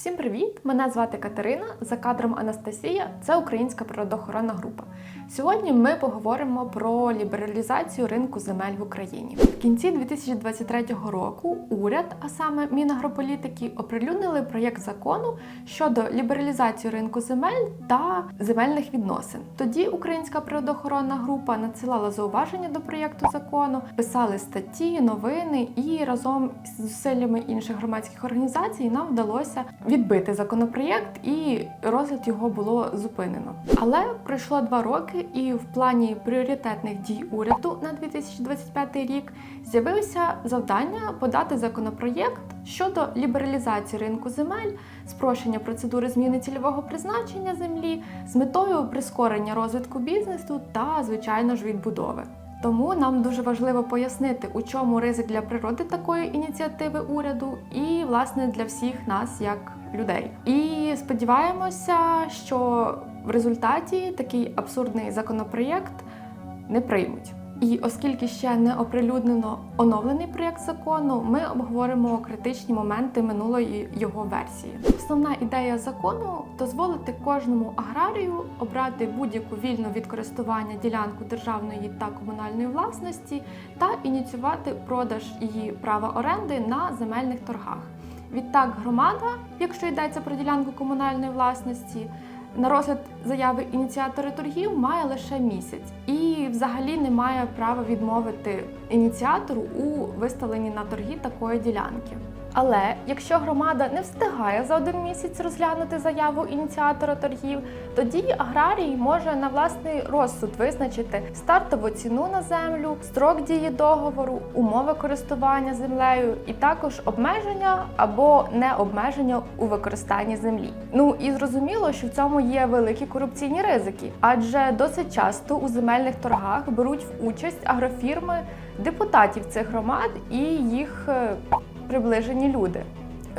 Всім привіт! Мене звати Катерина. За кадром Анастасія. Це українська природоохоронна група. Сьогодні ми поговоримо про лібералізацію ринку земель в Україні. В кінці 2023 року уряд, а саме Мінагрополітики, оприлюднили проєкт закону щодо лібералізації ринку земель та земельних відносин. Тоді українська природоохоронна група надсилала зауваження до проєкту закону, писали статті, новини і разом з зусиллями інших громадських організацій нам вдалося відбити законопроєкт, і розгляд його було зупинено. Але пройшло два роки, і в плані пріоритетних дій уряду на 2025 рік з'явилося завдання подати законопроєкт щодо лібералізації ринку земель, спрощення процедури зміни цільового призначення землі з метою прискорення розвитку бізнесу та, звичайно ж, відбудови. Тому нам дуже важливо пояснити, у чому ризик для природи такої ініціативи уряду, і власне для всіх нас як людей. І сподіваємося, що в результаті такий абсурдний законопроєкт не приймуть. І оскільки ще не оприлюднено оновлений проєкт закону, ми обговоримо критичні моменти минулої його версії. Основна ідея закону дозволити кожному аграрію обрати будь-яку вільну від користування ділянку державної та комунальної власності та ініціювати продаж її права оренди на земельних торгах. Відтак, громада, якщо йдеться про ділянку комунальної власності, на розгляд заяви ініціатори торгів має лише місяць і взагалі не має права відмовити ініціатору у виставленні на торги такої ділянки. Але якщо громада не встигає за один місяць розглянути заяву ініціатора торгів, тоді аграрій може на власний розсуд визначити стартову ціну на землю, строк дії договору, умови користування землею і також обмеження або не обмеження у використанні землі. Ну і зрозуміло, що в цьому є великі корупційні ризики, адже досить часто у земельних торгах беруть в участь агрофірми депутатів цих громад і їх е, приближені люди.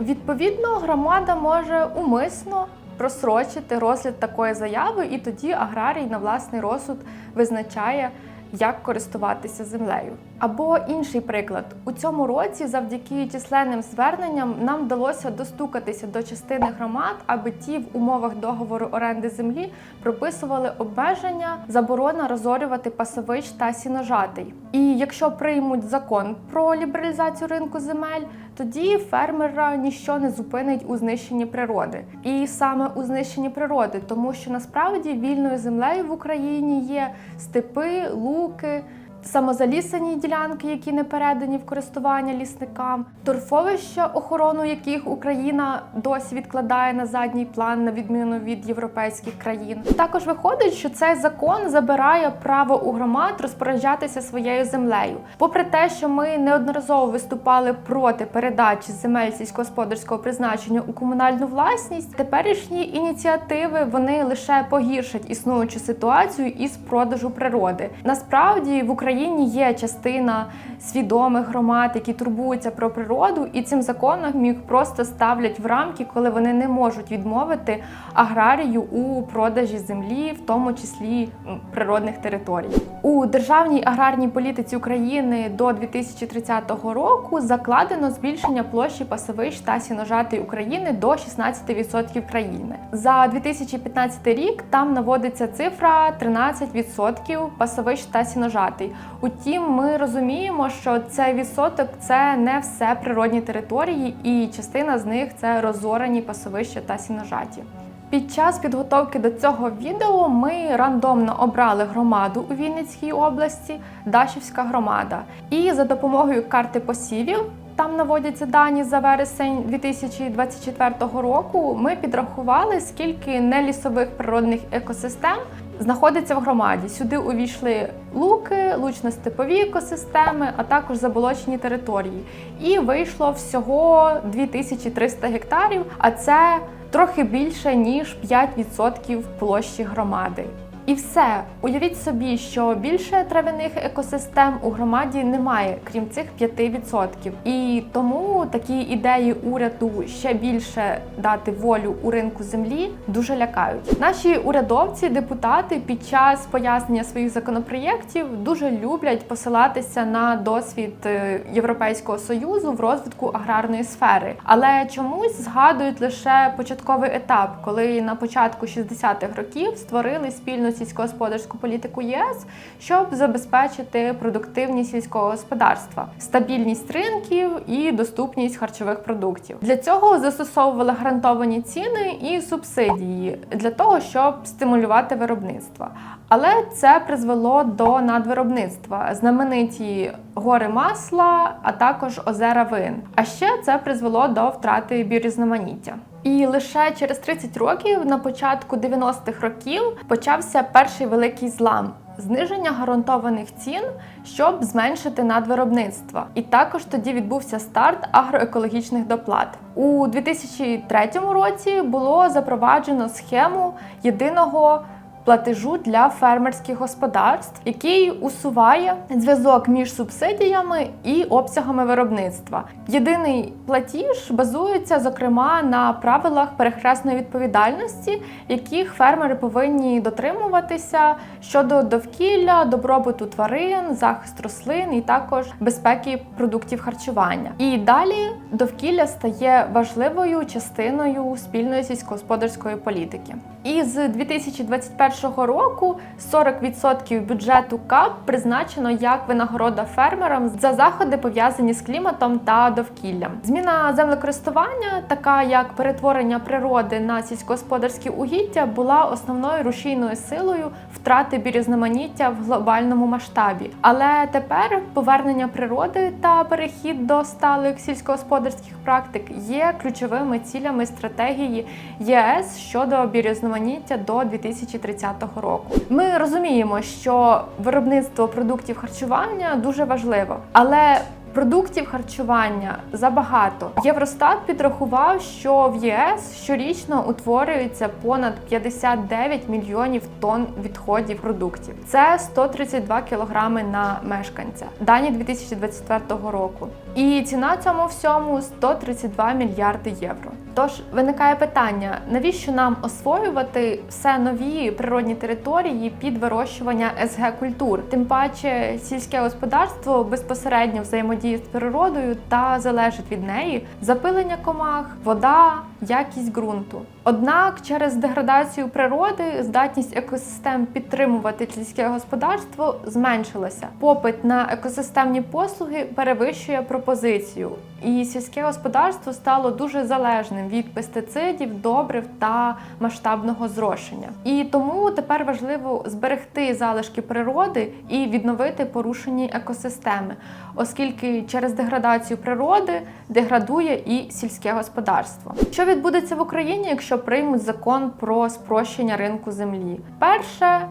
Відповідно, громада може умисно просрочити розгляд такої заяви, і тоді аграрій на власний розсуд визначає, як користуватися землею. Або інший приклад: у цьому році, завдяки численним зверненням, нам вдалося достукатися до частини громад, аби ті в умовах договору оренди землі прописували обмеження, заборона розорювати пасовищ та сіножатий. І якщо приймуть закон про лібералізацію ринку земель, тоді фермера ніщо не зупинить у знищенні природи, і саме у знищенні природи, тому що насправді вільною землею в Україні є степи, луки. Самозалісані ділянки, які не передані в користування лісникам, торфовища, охорону яких Україна досі відкладає на задній план, на відміну від європейських країн. Також виходить, що цей закон забирає право у громад розпоряджатися своєю землею. Попри те, що ми неодноразово виступали проти передачі земель сільськогосподарського призначення у комунальну власність, теперішні ініціативи вони лише погіршать існуючу ситуацію із продажу природи. Насправді в Україні Україні є частина свідомих громад, які турбуються про природу, і цим законом їх просто ставлять в рамки, коли вони не можуть відмовити аграрію у продажі землі, в тому числі природних територій. У державній аграрній політиці України до 2030 року закладено збільшення площі пасовищ та сіножатої України до 16% країни. За 2015 рік там наводиться цифра 13% пасовищ та сіножатий. Утім, ми розуміємо, що цей відсоток це не все природні території, і частина з них це розорені пасовища та сіножаті. Під час підготовки до цього відео ми рандомно обрали громаду у Вінницькій області, Дашівська громада. І за допомогою карти посівів, там наводяться дані за вересень 2024 року. Ми підрахували, скільки нелісових природних екосистем знаходиться в громаді. Сюди увійшли луки, лучно-степові екосистеми, а також заболочені території. І вийшло всього 2300 гектарів, а це трохи більше ніж 5% площі громади. І все. Уявіть собі, що більше трав'яних екосистем у громаді немає, крім цих 5%. І тому такі ідеї уряду ще більше дати волю у ринку землі дуже лякають. Наші урядовці, депутати під час пояснення своїх законопроєктів дуже люблять посилатися на досвід е, Європейського союзу в розвитку аграрної сфери, але чомусь згадують лише початковий етап, коли на початку 60-х років створили спільну сільськогосподарську політику ЄС, щоб забезпечити продуктивність сільського господарства, стабільність ринків і доступність харчових продуктів. Для цього застосовували гарантовані ціни і субсидії для того, щоб стимулювати виробництво. Але це призвело до надвиробництва, знамениті гори масла, а також озера вин. А ще це призвело до втрати біорізноманіття. І лише через 30 років, на початку 90-х років, почався перший великий злам. Зниження гарантованих цін, щоб зменшити надвиробництво. І також тоді відбувся старт агроекологічних доплат. У 2003 році було запроваджено схему єдиного платежу для фермерських господарств, який усуває зв'язок між субсидіями і обсягами виробництва. Єдиний платіж базується зокрема на правилах перехресної відповідальності, яких фермери повинні дотримуватися щодо довкілля, добробуту тварин, захист рослин і також безпеки продуктів харчування. І далі довкілля стає важливою частиною спільної сільськогосподарської політики. І з 2021 року 40% бюджету КАП призначено як винагорода фермерам за заходи пов'язані з кліматом та довкіллям. Зміна землекористування, така як перетворення природи на сільськогосподарські угіддя, була основною рушійною силою втрати бірізноманіття в глобальному масштабі. Але тепер повернення природи та перехід до сталих сільськогосподарських практик є ключовими цілями стратегії ЄС щодо бірізноманіття до 2030 року. Ми розуміємо, що виробництво продуктів харчування дуже важливо, але Продуктів харчування забагато. Євростат підрахував, що в ЄС щорічно утворюється понад 59 мільйонів тонн відходів продуктів. Це 132 кілограми на мешканця. Дані 2024 року. І ціна цьому всьому 132 мільярди євро. Тож виникає питання: навіщо нам освоювати все нові природні території під вирощування СГ культур? Тим паче сільське господарство безпосередньо взаємодіє з природою та залежить від неї запилення комах, вода, якість ґрунту. Однак через деградацію природи здатність екосистем підтримувати сільське господарство зменшилася. Попит на екосистемні послуги перевищує пропозицію, і сільське господарство стало дуже залежним від пестицидів, добрив та масштабного зрошення. І тому тепер важливо зберегти залишки природи і відновити порушені екосистеми, оскільки через деградацію природи деградує і сільське господарство. Що відбудеться в Україні, якщо приймуть закон про спрощення ринку землі? Перше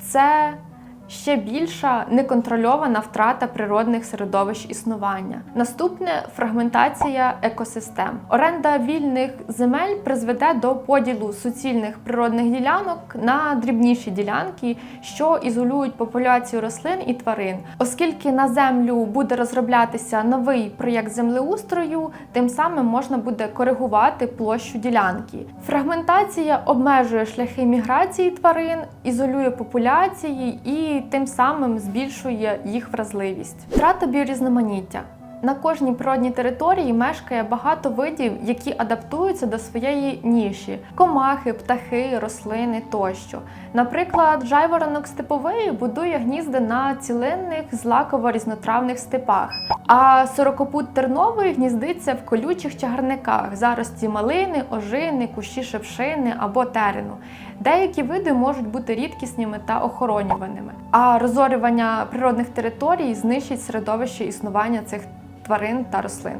це ще більша неконтрольована втрата природних середовищ існування. Наступне фрагментація екосистем. Оренда вільних земель призведе до поділу суцільних природних ділянок на дрібніші ділянки, що ізолюють популяцію рослин і тварин. Оскільки на землю буде розроблятися новий проєкт землеустрою, тим самим можна буде коригувати площу ділянки. Фрагментація обмежує шляхи міграції тварин, ізолює популяції і тим самим збільшує їх вразливість. Втрата біорізноманіття. На кожній природній території мешкає багато видів, які адаптуються до своєї ніші: комахи, птахи, рослини тощо. Наприклад, жайворонок степовий будує гнізда на цілинних злаково-різнотравних степах, а сорокопут терновий гніздиться в колючих чагарниках, зарості малини, ожини, кущі шевшини або терену. Деякі види можуть бути рідкісними та охоронюваними, а розорювання природних територій знищить середовище існування цих тварин та рослин.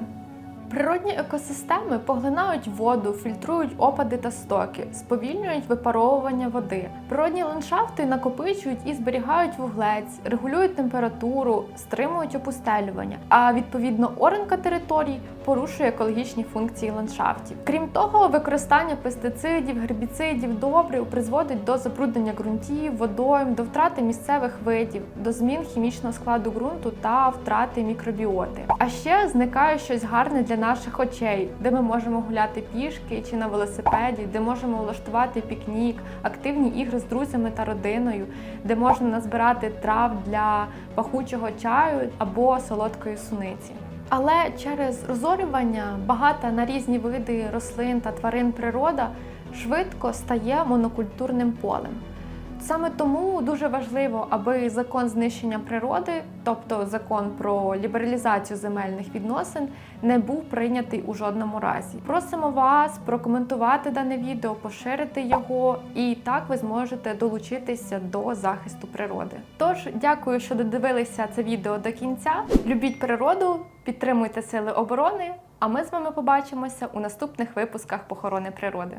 Природні екосистеми поглинають воду, фільтрують опади та стоки, сповільнюють випаровування води. Природні ландшафти накопичують і зберігають вуглець, регулюють температуру, стримують опустелювання. А відповідно оренка територій порушує екологічні функції ландшафтів. Крім того, використання пестицидів, гербіцидів, добрив призводить до забруднення ґрунтів, водойм, до втрати місцевих видів, до змін хімічного складу ґрунту та втрати мікробіоти. А ще зникає щось гарне для наших очей, де ми можемо гуляти пішки чи на велосипеді, де можемо влаштувати пікнік, активні ігри з друзями та родиною, де можна назбирати трав для пахучого чаю або солодкої суниці. Але через розорювання багата на різні види рослин та тварин природа швидко стає монокультурним полем. Саме тому дуже важливо, аби закон знищення природи, тобто закон про лібералізацію земельних відносин, не був прийнятий у жодному разі. Просимо вас прокоментувати дане відео, поширити його, і так ви зможете долучитися до захисту природи. Тож, дякую, що додивилися це відео до кінця. Любіть природу, підтримуйте сили оборони. А ми з вами побачимося у наступних випусках похорони природи.